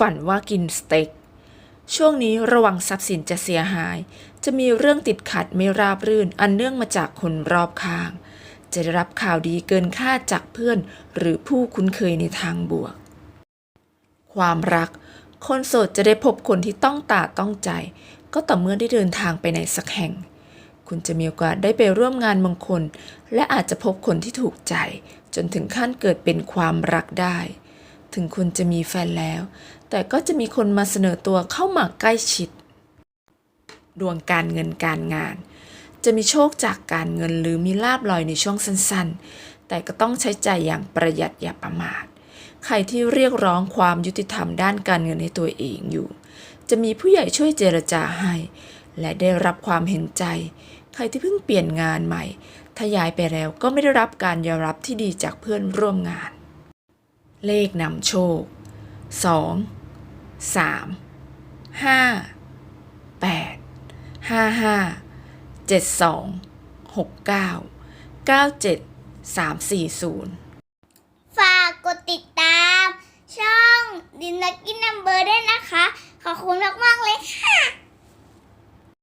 ฝันว่ากินสเต็ก ช่วงนี้ระวังทรัพย์สินจะเสียหาย จะมีเรื่องติดขัดไม่ราบรื่นอันเนื่องมาจากคนรอบข้าง จะได้รับข่าวดีเกินคาดจากเพื่อน หรือผู้คุ้นเคยในทางบวก ความรัก คนโสดจะได้พบคนที่ต้องตาต้องใจ ก็ต่อเมื่อได้เดินทางไปไหนสักแห่ง คุณจะมีโอกาสได้ไปร่วมงานมงคล และอาจจะพบคนที่ถูกใจ จนถึงขั้นเกิดเป็นความรักได้ ถึงคุณจะมีแฟนแล้ว แต่ก็จะมีคนมาเสนอตัวเข้ามาใกล้ชิด ดวงการเงินการงาน จะมีโชคจากการเงินหรือมีลาบลอยในช่วงสั้นๆ แต่ก็ต้องใช้ใจอย่างประหยัดอย่าประมาท ใครที่เรียกร้องความยุติธรรมด้านการเงินให้ตัวเองอยู่ จะมีผู้ใหญ่ช่วยเจรจาให้ และได้รับความเห็นใจ ใครที่เพิ่งเปลี่ยนงานใหม่ถ้าย้ายไปแล้วก็ไม่ได้รับการยอมรับที่ดีจากเพื่อนร่วมงาน เลขนำโชค 2 3 5 8 5 5 7 2 6 9 9 7 3 4 0 ฝากกดติดตาม ช่องดินนักกินนัมเบอร์ด้วยนะคะ ขอบคุณมาก ๆ เลยค่ะ